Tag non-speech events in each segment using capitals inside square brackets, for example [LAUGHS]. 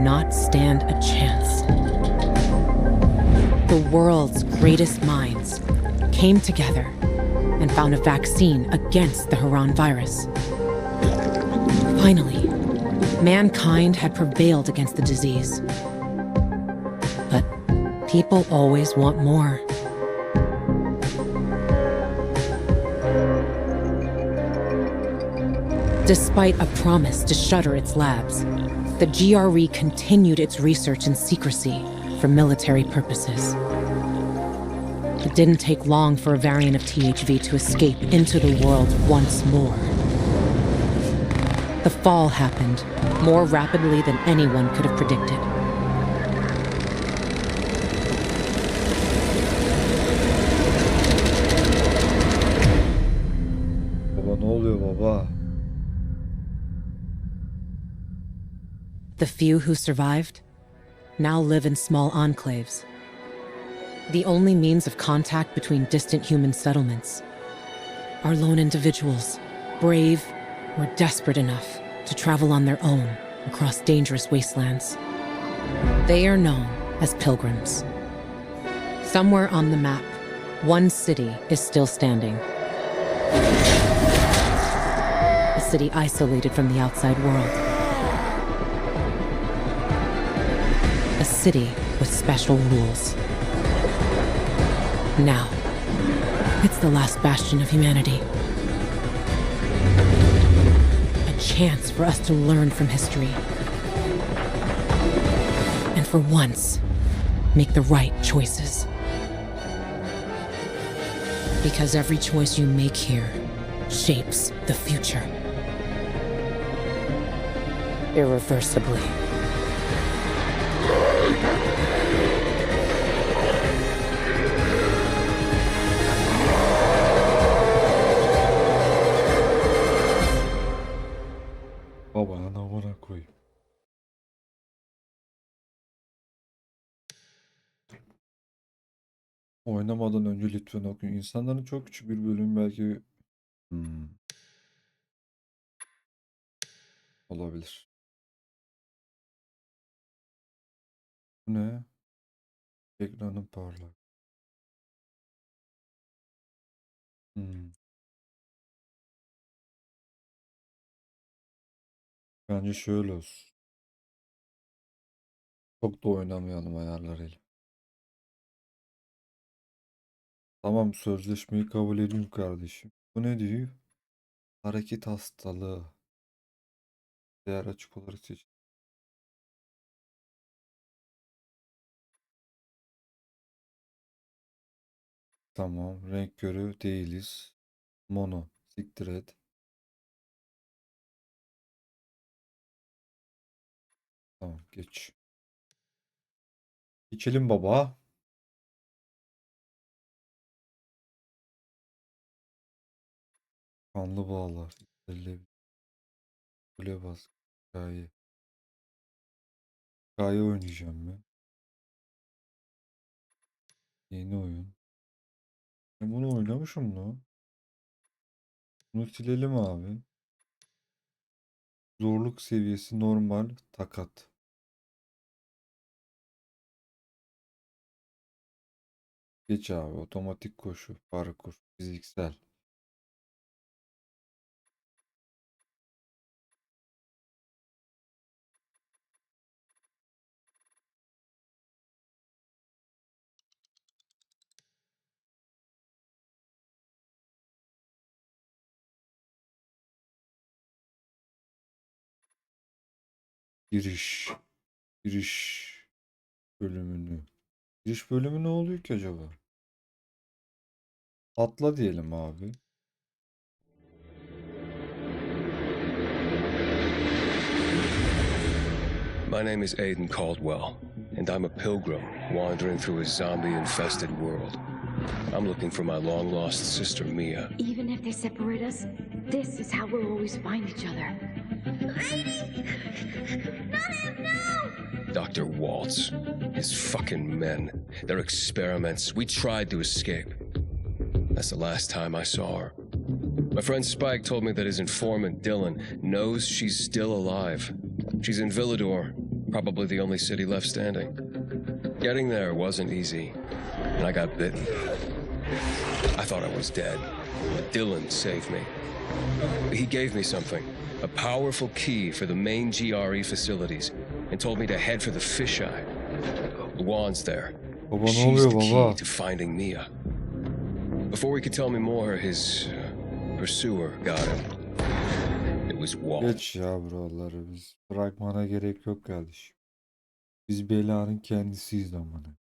not stand a chance. The world's greatest minds came together and found a vaccine against the Haran virus. Finally, mankind had prevailed against the disease. But people always want more. Despite a promise to shutter its labs, the GRE continued its research in secrecy for military purposes. It didn't take long for a variant of THV to escape into the world once more. The fall happened more rapidly than anyone could have predicted. Baba ne oluyor baba? The few who survived now live in small enclaves. The only means of contact between distant human settlements are lone individuals, brave or desperate enough to travel on their own across dangerous wastelands. They are known as pilgrims. Somewhere on the map, one city is still standing. A city isolated from the outside world. City with special rules. Now, it's the last bastion of humanity. A chance for us to learn from history. And for once, make the right choices. Because every choice you make here shapes the future. Irreversibly. Önce lütfen okuyun. İnsanların çok küçük bir bölümü belki Hmm. olabilir. Bu ne? Ekranın parlak. Hmm. Bence şöyle olsun. Çok da oynamayalım ayarlarıyla. Tamam sözleşmeyi kabul ediyorum kardeşim. Bu ne diyor? Hareket hastalığı. Değer açık olarak seç. Tamam. Renk körü değiliz. Mono. Siktir et. Tamam geç. İçelim baba. Kanlı bağlar. Elle Kule bas. Hikaye. Hikaye oynayacağım ben. Yeni oyun. Ben bunu oynamışım lan. Bunu silelim abi. Zorluk seviyesi normal takat. Geç abi otomatik koşu, parkur, fiziksel. Giriş. Giriş bölümünü. Giriş bölümü ne oluyor ki acaba? Atla diyelim abi. My name is Aiden Caldwell, and I'm a pilgrim wandering through a zombie infested world. I'm looking for my long lost sister Mia. Even if they separate us, this is how we'll always find each other. Dr. Waltz. His fucking men. Their experiments. We tried to escape. That's the last time I saw her. My friend Spike told me that his informant, Dylan, knows she's still alive. She's in Villador, Probably the only city left standing. Getting there wasn't easy, and I got bitten. I thought I was dead, but Dylan saved me. He gave me something a powerful key for the main GRE facilities and told me to head for the fisheye. Juan's there. She's the key to finding Mia. Before he could tell me more, his uh, pursuer got him. It was Walt. Geç ya buraları biz. Bırakmana gerek yok kardeşim. Biz belanın kendisiyiz amına.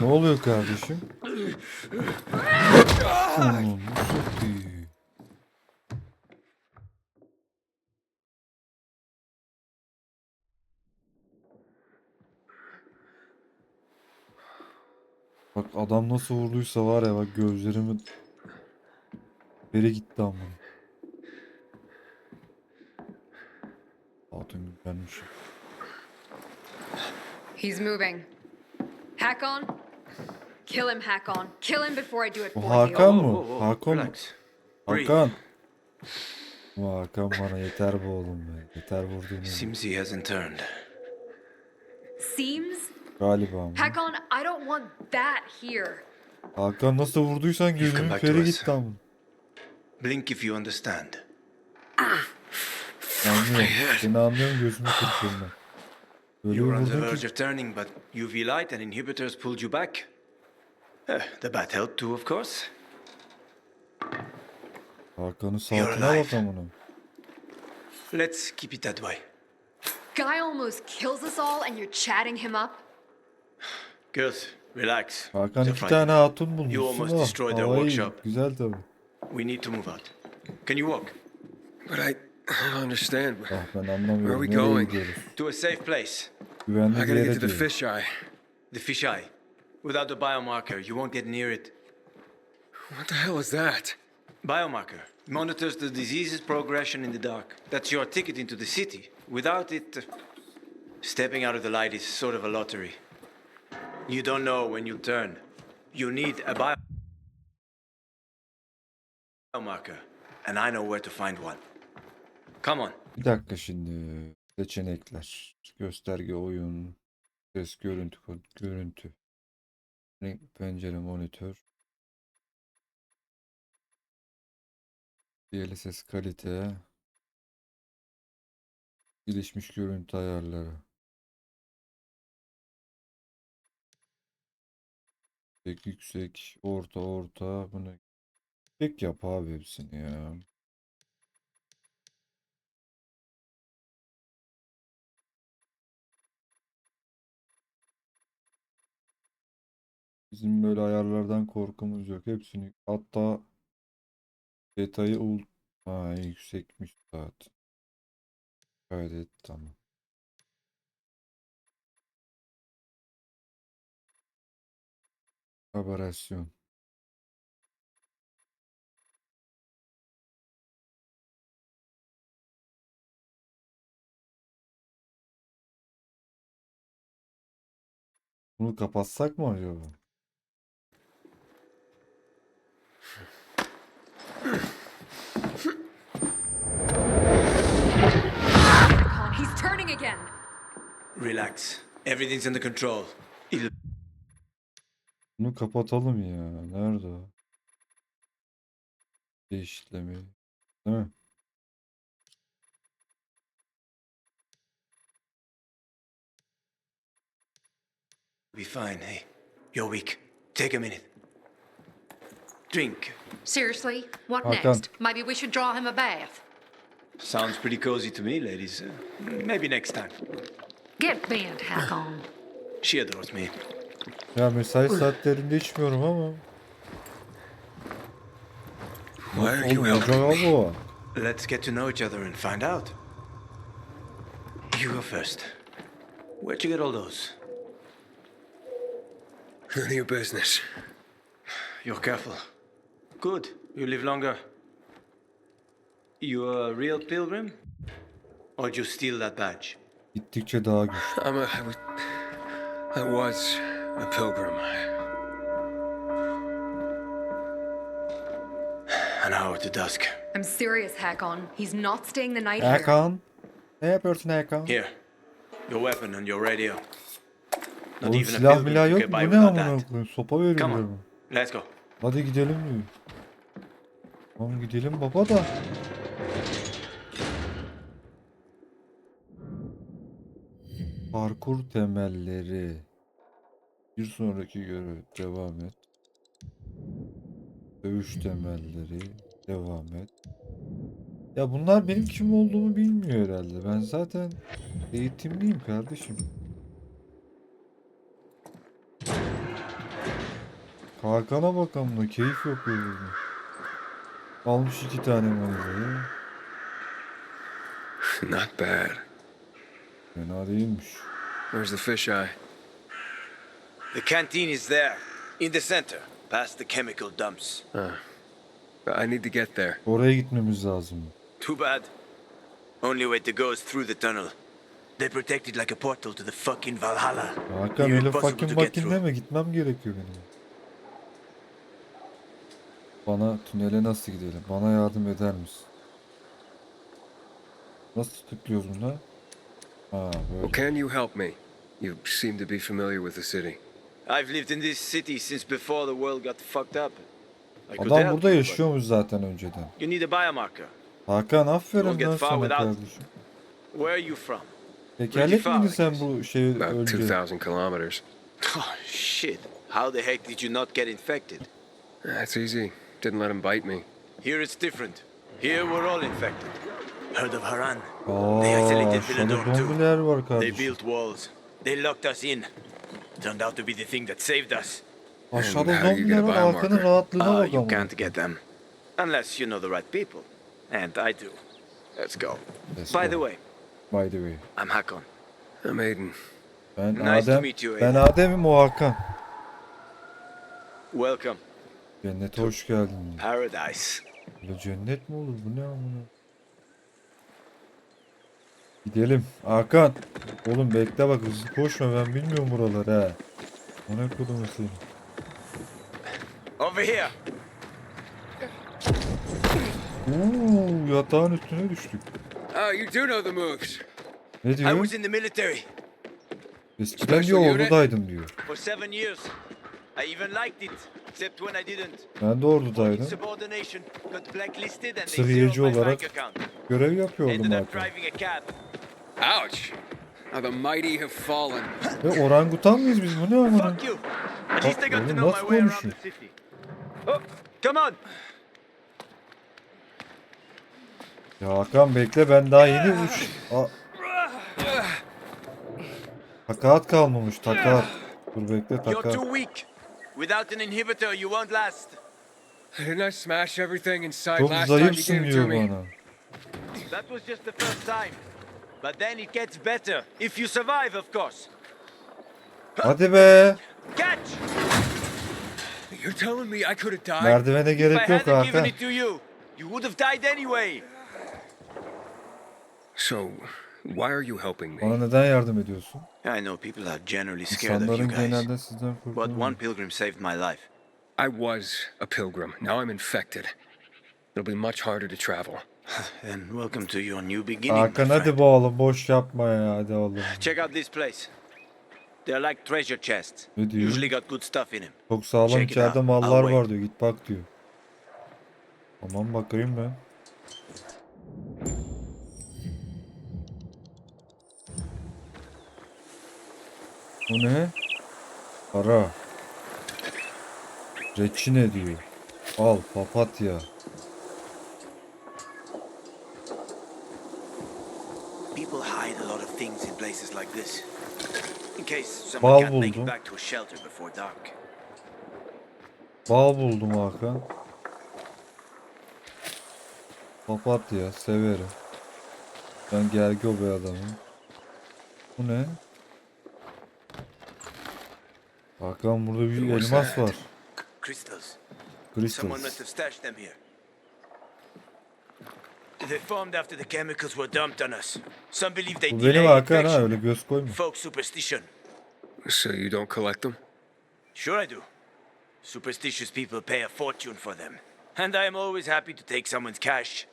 Ne oluyor kardeşim? Bak adam nasıl vurduysa var ya bak gözlerimin beri gitti ama. Hatun güzelmiş. He's moving. Hakon? Kill him, Hakon. Kill him before I do it for Hakan you. mı? Whoa, whoa, whoa, Hakan mı? Hakan. Bu Hakan bana yeter bu oğlum be. Yeter vurduğun. Seems he hasn't turned. Seems? Galiba ama. Hakon, I don't want that here. Hakan nasıl vurduysan gözümün us. gitti ama. Blink if you understand. Anlıyorum. Seni anlıyorum gözümü kırpıyorum ben. You were on the vurdun verge ki of turning, but UV light and inhibitors pulled you back. Eh, the bat helped too, of course. You're saatine alive. bak amına. Let's keep it that way. Guy almost kills us all and you're chatting him up? Good. Relax. Hakan They're iki fine. tane hatun You almost destroyed their workshop. Güzel tabi. We need to move out. Can you walk? But I don't understand. Ah ben anlamıyorum. Where are we Nereye going? gidiyoruz? To a safe place. Güvenli I bir gotta yere get to the diyor. fisheye. The fisheye. Without the biomarker, you won't get near it. What the hell is that? Biomarker monitors the disease's progression in the dark. That's your ticket into the city. Without it, uh, stepping out of the light is sort of a lottery. You don't know when you'll turn. You need a bio- biomarker, and I know where to find one. Come on. Bir dakika şimdi. Seçenekler. Gösterge oyun. Ses görüntü görüntü. Pencere monitör. DLSS kalite. Gelişmiş görüntü ayarları. Yüksek yüksek orta orta bunu tek yap abi hepsini ya. Bizim böyle ayarlardan korkumuz yok. Hepsini hatta detayı ul ha, yüksekmiş zaten. Kaydet tamam. Aberasyon. Bunu kapatsak mı acaba? He's turning again. Relax. Everything's under control. It'll Bunu kapatalım ya. Nerede o? İşlemi. Değil mi? be fine. Hey, you're weak. Take a minute. Drink. Seriously? What Hakan. next? Maybe we should draw him a bath. Sounds pretty cozy to me, ladies. Uh, maybe next time. Get bent, Hakon. She adores me. Ya mesai saatlerinde içmiyorum ama. Why are you Oğlum helping me? Let's get to know each other and find out. You go first. Where'd you get all those? None of your business. You're careful. Good. You live longer. You are a real pilgrim? Or did you steal that badge? Gittikçe daha güçlü. [SIGHS] I'm a. I was, I was a pilgrim. [SIGHS] An hour to dusk. I'm serious, Hakon. He's not staying the night here. Hakan. Ne yapıyorsun Hakan? Here. Your weapon and your radio. Not Oğlum even a silah pilgrim milah could yok get by Bu ne without amına that. koyayım? Sopa veriyor Come on. Let's go. Hadi gidelim diyor. Tamam gidelim baba da. Parkur temelleri. Bir sonraki görev devam et. Dövüş temelleri devam et. Ya bunlar benim kim olduğumu bilmiyor herhalde. Ben zaten eğitimliyim kardeşim. Hakan'a bakalım da keyif yapıyor burada. Almış iki tane manzarayı. Not bad. Fena değilmiş. Where's the fisheye? The canteen is there. In the center. Past the chemical dumps. I need to get there. Oraya gitmemiz lazım. Too bad. Only way to go is through the tunnel. They protect it like a portal to the fucking Valhalla. Hakan öyle fucking through. deme gitmem gerekiyor benim. Bana tünele nasıl gidelim? Bana yardım eder misin? Nasıl tıklıyoruz buna? Ha Well, böyle. can you help me? You seem to be familiar with the city. I've lived in this city since before the world got fucked up. I Adam burada you, yaşıyormuş zaten önceden. You need a biomarker. Hakan aferin lan far sana kardeşim. Where are you from? Tekerlek far, miydi I sen bu şey About önce? 2,000 kilometers. [LAUGHS] Oh, shit. How the heck did you not get infected? That's easy. Didn't let him bite me. Here it's different. Here we're all infected. Heard of Haran? Aa, They isolated aşağıda Villador too. zombiler var They kardeşim. built walls. They locked us in. Turned out to be the thing that saved us. Aşağıda And how do you get zombiler a var. Biomarker? rahatlığına Ah, bak you ama. can't get them. Unless you know the right people. And I do. Let's go. Let's By go. the way, By the way. I'm Hakon. I'm Aiden. Ben Nice to Adem. meet you, ben Aiden. Adem'im o Hakan. Welcome. Cennete hoş geldin. Paradise. Böyle cennet mi olur? Bu ne amına? Gidelim. Hakan. Oğlum bekle bak hızlı koşma ben bilmiyorum buraları ha. O ne kodumu seni. Over here. Uuu yatağın üstüne düştük. Oh, you do know the moves. Ne I diyor? was in the military Eskiden diyor ordudaydım diyor. for seven years. I even liked it, except when I didn't. Ben de ordudaydım. Subordination got blacklisted and they Sıriyeci zeroed my olarak görev yapıyordum Ended up Hakan. driving a cab. Ouch. How the mighty have fallen. Ve orangutan mıyız biz? Bu ne amına? Fuck you. Nasıl konuşuyor? Oh, come on. Ya Hakan bekle ben daha yeni uç... A... Takat kalmamış takat. Dur bekle You're takat. Without an inhibitor, you won't last. Didn't I smash everything inside Çok last time you gave it to me? bana. That was just the first time. But then it gets better. If you survive, of course. Hadi be. Catch! You're telling me I could have died? Merdivene If I gerek yok hadn't given Hakan. it to you, you would have died anyway. So, why are you helping me? Bana neden yardım ediyorsun? I know people are generally scared of you İnsanların guys. genelde sizden But korkuyor. one pilgrim saved my life. I was a pilgrim. Now I'm infected. It'll be much harder to travel. [SIGHS] And welcome to your new beginning. my Hakan hadi friend. be oğlum boş yapma ya hadi oğlum. Check out this place. They're like treasure chests. Ne diyor? Usually got good stuff in them. Çok sağlam Check it içeride out. mallar I'll var diyor git bak diyor. Tamam bakayım ben. Bu ne? Para. Reçine diyor. Al papatya. People hide a lot of things in places like this. In case someone can't make it back to a shelter before dark. Bal buldum Hakan. Papatya severim. Ben gergo bir adamım. Bu ne? Hakan burada bir elmas var. Crystals. Someone must Crystals. have stashed them here. They formed after the chemicals were dumped on us. Some believe they Bu benim Hakan ha öyle göz koyma. Folk superstition. So you don't collect them? Sure I do. Superstitious people pay a fortune for them. And I am always happy to take someone's cash.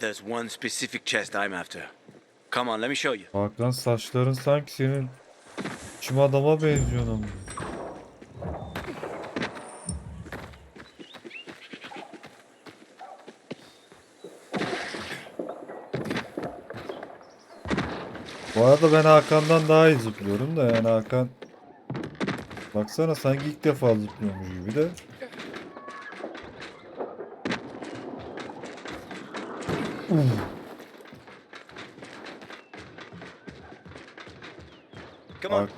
There's one specific chest I'm after. Come on, let me show you. Hakan saçların sanki senin çim adama benziyor ama. Bu arada ben Hakan'dan daha iyi zıplıyorum da yani Hakan Baksana sanki ilk defa zıplıyormuş gibi de. Come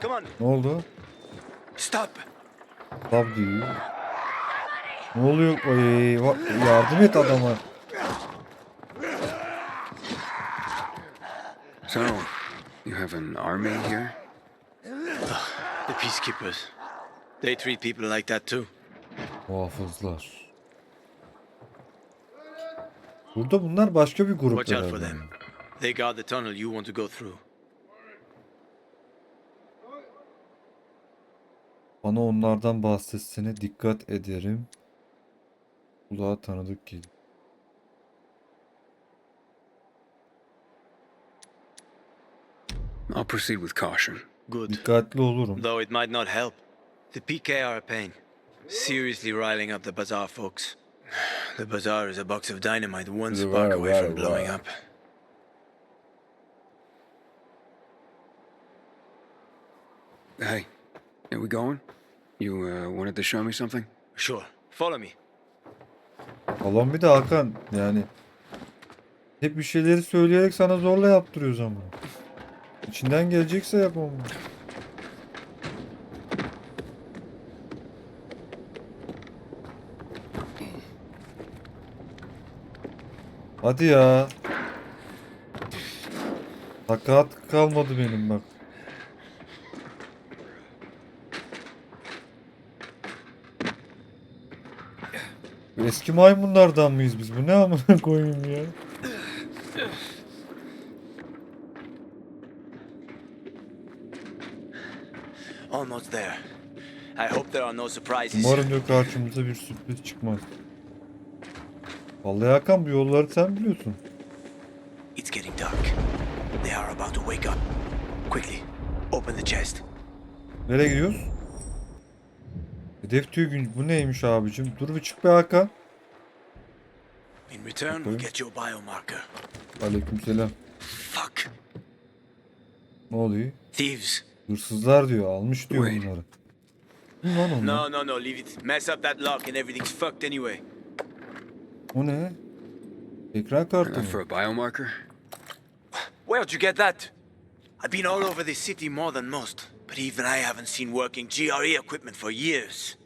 on. Ne oldu? Stop. Tab diyor. Ne oluyor? Va- yardım et adama. So, you have an army here? The peacekeepers. They treat people like that too. Muhafızlar. Burada bunlar başka bir grup Watch out for them. They guard the tunnel you want to go through. Bana onlardan bahsetsene dikkat ederim. Kulağa tanıdık geliyor. I'll proceed with caution. Good. Dikkatli olurum. Though it might not help. The PK are a pain. Seriously riling up the bazaar folks. The bazaar is a box of dynamite one spark away from blowing up. Hey, are we going? You uh, wanted to show me something? Sure. Follow me. Balon bir de Hakan yani hep bir şeyleri söyleyerek sana zorla yaptırıyoruz ama. İçinden gelecekse yap ama. Hadi ya. Sakat kalmadı benim bak. Eski maymunlardan mıyız biz? Bu ne amına koyayım ya? Almost there. I hope there are no surprises. Umarım diyor karşımıza bir sürpriz çıkmaz. Vallahi Hakan bu yolları sen biliyorsun. It's getting dark. They are about to wake up. Quickly, open the chest. Nereye gidiyoruz? Hedef tüy gün. Bu neymiş abicim? Dur bir çık be Hakan. Return, we'll Okay. get your biomarker. Aleykümselam. Fuck. Ne oluyor? Thieves. Hırsızlar diyor. Almış diyor Wait. bunları. Ne lan onlar? No, no, no, leave it. Mess up that lock and everything's fucked anyway. O ne? Ekran kartı Enough for mı? a biomarker? Where'd you get that? I've been all over this city more than most, but even I haven't seen working GRE equipment for years.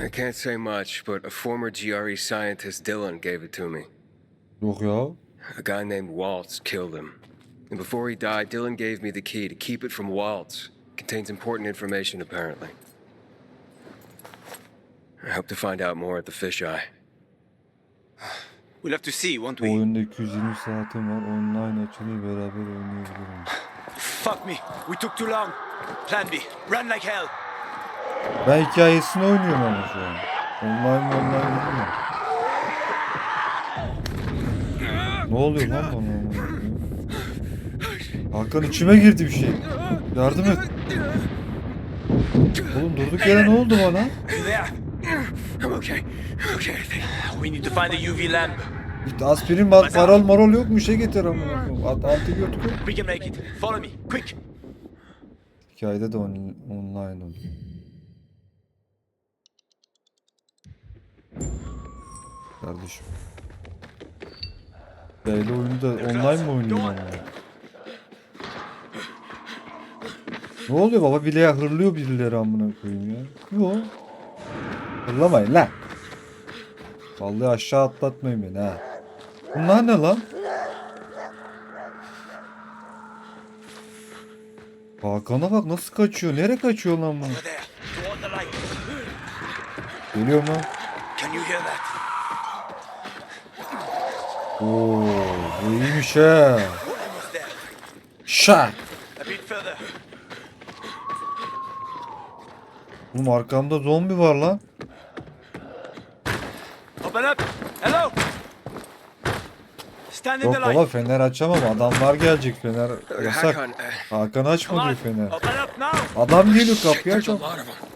I can't say much, but a former GRE scientist, Dylan, gave it to me. Yok ya. A guy named Waltz killed him. And before he died, Dylan gave me the key to keep it from Waltz. Contains important information, apparently. I hope to find out more at the fisheye. We'll have to see, won't we? oyunda 220 saatim var. Online açılıyor. Beraber oynayabilirim. Fuck me. We took too long. Plan B. Run like hell. Ben hikayesini oynuyorum ama şu an. Online online bilmiyorum. Ne oluyor lan bana? Hakan içime girdi bir şey. Yardım et. Oğlum durduk yere ne oldu bana? We need to find the UV lamp. İşte aspirin var, paral marol yok mu? Şey getir koyayım. At- Antibiyotik yok. We can make it. Follow me. Quick. Hikayede de on- online oluyor. Kardeşim. Hikayeli oyunu da online mi oynayayım ama? Ne oluyor baba? Bileğe hırlıyor birileri amına koyayım ya. Yo. Hırlamayın lan. Vallahi aşağı atlatmayın beni ha. Bunlar ne lan? Hakan'a bak nasıl kaçıyor. Nereye kaçıyor lan bu? Geliyor mu? Can you hear that? Oo, bu iyiymiş there. Şak. Oğlum arkamda zombi var lan. Open up. Hello. Stand in Yok baba fener açamam. Adamlar gelecek fener yasak. Uh, Hakan açma diyor fener. Adam geliyor kapıyı there's a açam. lot of them.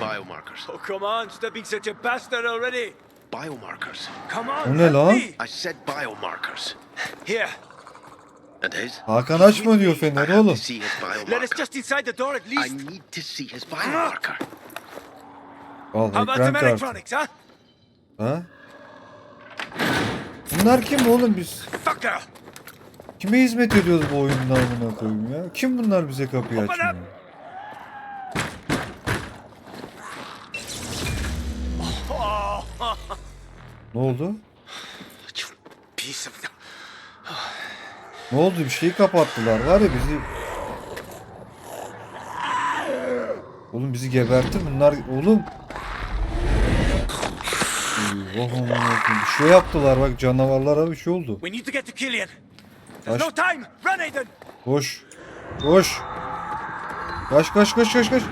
Biomarkers. Oh, come on. Stop being such a bastard already. Biomarkers. Come on. O ne lan? I said biomarkers. Here. And his? Hakan açma diyor I fener oğlum. Let us just inside the door at I least. need to see his biomarker. Al How about ekran some kartı. electronics, huh? Ha? Bunlar kim oğlum biz? Fucker. Kime hizmet ediyoruz bu oyunda amına koyayım ya? Kim bunlar bize kapıyı açmıyor? Ne oldu? Ne oldu? Bir şeyi kapattılar var ya bizi... Oğlum bizi gebertti bunlar oğlum. Eyvah koyayım. Bir şey yaptılar bak canavarlara bir şey oldu. We need to get to Killian. There's Aş- no time. Run, Aiden. Koş. Koş. Kaç kaç kaç kaç kaç.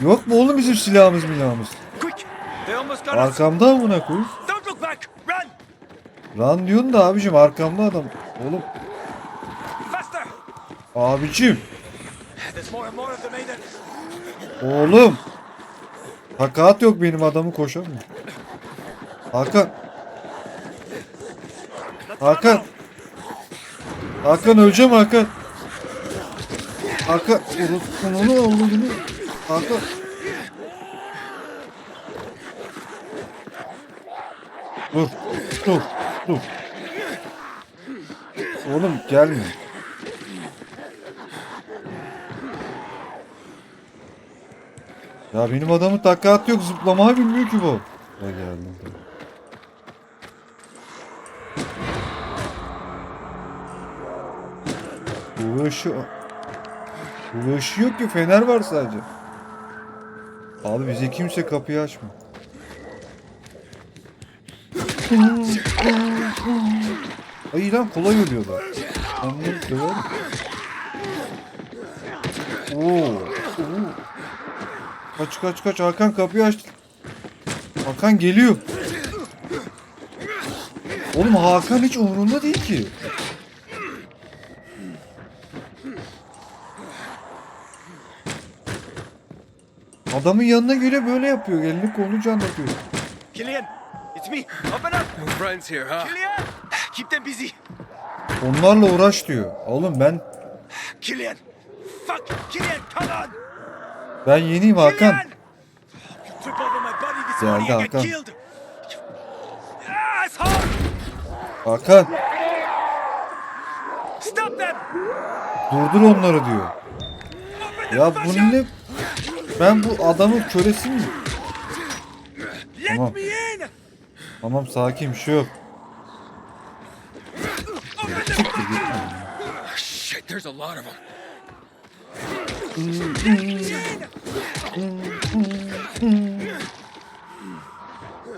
Yok mu oğlum bizim silahımız milahımız? Arkamda look back. Run. Lan diyorsun da abicim arkamda adam. Oğlum abicim. Oğlum. Hakat yok benim adamı koşamıyor. Hakan. Hakan. Hakan öleceğim Hakan. Hakan. Onu oldu Hakan. Dur. Dur. Dur. Oğlum gelme. Ya benim adamın takat yok zıplamayı bilmiyor ki bu. Ya geldim. Bu ışığı yok ki fener var sadece. Abi bize kimse kapıyı açma. Ay lan kolay ölüyorlar. Onları döverim. Oo. Kaç kaç kaç Hakan kapıyı açtı. Hakan geliyor. Oğlum Hakan hiç umurunda değil ki. Adamın yanına göre böyle yapıyor. Elini kolunu can atıyor. Killian, me. Open up. Friends here, huh? Killian. Keep them busy. Onlarla uğraş diyor. Oğlum ben Killian. Fuck. Killian, come on. ben yeniyim Hakan. Killian. You trip over my body this Geldi morning and get Hakan. killed. Asshole. Hakan Stop them. durdur onları diyor. Open the Ya fuck bu up. ne? Ben bu adamın kölesi miyim? Let Tamam. me in. Tamam sakin bir şey yok. Shit, there's a lot of them.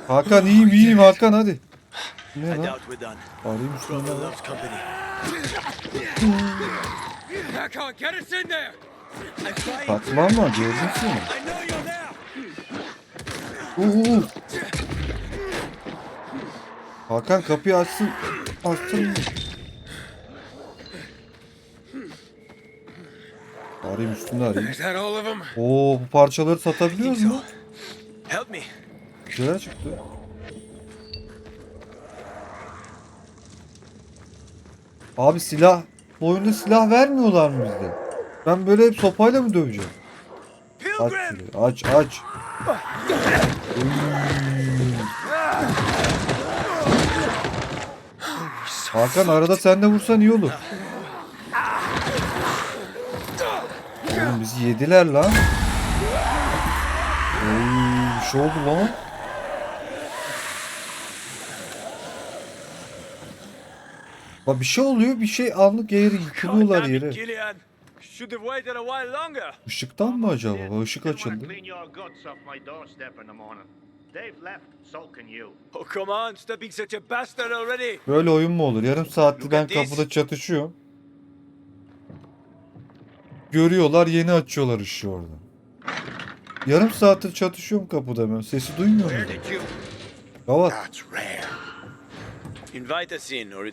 Hakan iyiyim iyiyim Hakan hadi. Ne lan? Arayayım loves company. Hakon, get us in there! Saklanma gördün there. Uuu. Hakan kapıyı açsın. Açsın? Arayayım üstünde arayayım. Oo bu parçaları satabiliyoruz mu? Help me. Bir şeyler çıktı. Abi silah. Bu oyunda silah vermiyorlar mı bizde? Ben böyle hep sopayla mı döveceğim? Aç şurayı, aç aç. Hakan arada sen de vursan iyi olur. Oğlum bizi yediler lan. Oy, bir şey oldu lan. Bak bir şey oluyor bir şey anlık yere yıkılıyorlar yere. Işıktan mı acaba? Işık açıldı. They've left, so can you. Oh, come on. Stop being such a bastard already. Böyle oyun mu olur? Yarım saattir ben kapıda çatışıyorum. Görüyorlar yeni açıyorlar ışığı orada. Yarım saattir çatışıyorum kapıda ben. Sesi duymuyor musun?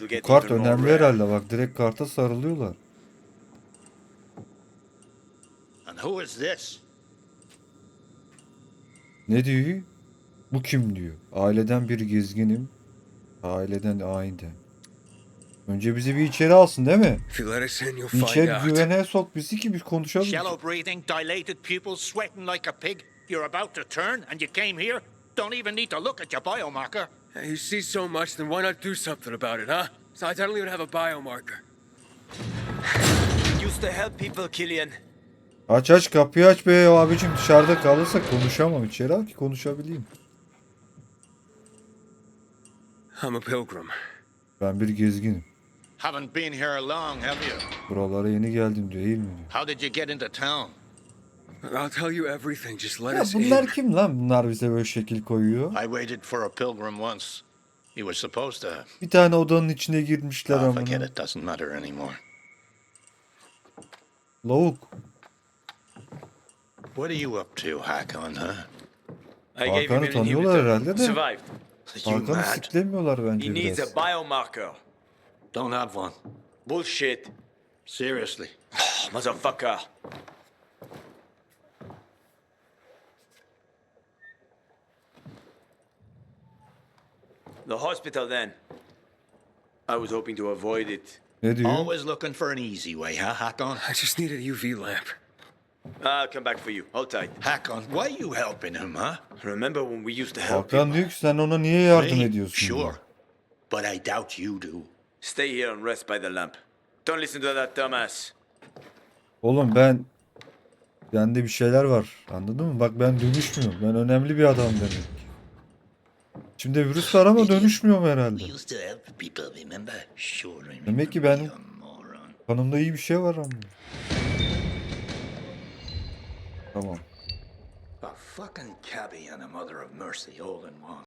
get Bu kart önemli rare. herhalde bak direkt karta sarılıyorlar. And who is this? Ne diyor? Bu kim diyor. Aileden bir gezginim. Aileden aynen. Önce bizi bir içeri alsın değil mi? İçeri güvene sok bizi ki biz konuşalım. Shallow breathing, dilated pupils, sweating like a pig. You're about to turn, and you came here? Don't even need to look at your biomarker. You see so much, then why not do something about it, huh? Besides, I don't even have a biomarker. Used to help people, Killian. Aç aç kapıyı aç be abicim dışarıda kalırsa konuşamam. İçeri al ki konuşabileyim. I'm a pilgrim. Ben bir gezginim. Haven't been here long, have you? Buralara yeni geldim değil mi diyor. How did you get into town? I'll tell you everything. Just let Ya us bunlar in. kim lan? Bunlar bize böyle şekil koyuyor. I waited for a pilgrim once. He was supposed to. Bir tane odanın içine girmişler Ah, forget amına. it, doesn't matter anymore. Lavuk. What are you up to, Hakon, huh? I gave him Hakan'ı an tanıyorlar herhalde de. Survived. You Hakan'ı mad? siklemiyorlar He bence needs biraz. a biomarker. Don't have one. Bullshit. Seriously. [SIGHS] Motherfucker. The hospital then. I was hoping to avoid it. Ne diyor? Always looking for an easy way, huh, Hakon? I just need a UV lamp. I'll come back for you. Hold tight. Hakon, why you helping him, huh? Remember when we used to help Hakan people? diyor ki sen ona niye yardım ediyorsun? diyor. Sure. But I doubt you do. Stay here and rest by the lamp. Don't listen to that dumbass. Oğlum ben bende bir şeyler var. Anladın mı? Bak ben dönüşmüyorum. Ben önemli bir adam demek. Şimdi virüs var ama dönüşmüyorum herhalde. used to help people, remember? Sure, remember Demek ki benim kanımda iyi bir şey var ama. A fucking cabbie and a mother of mercy all in one.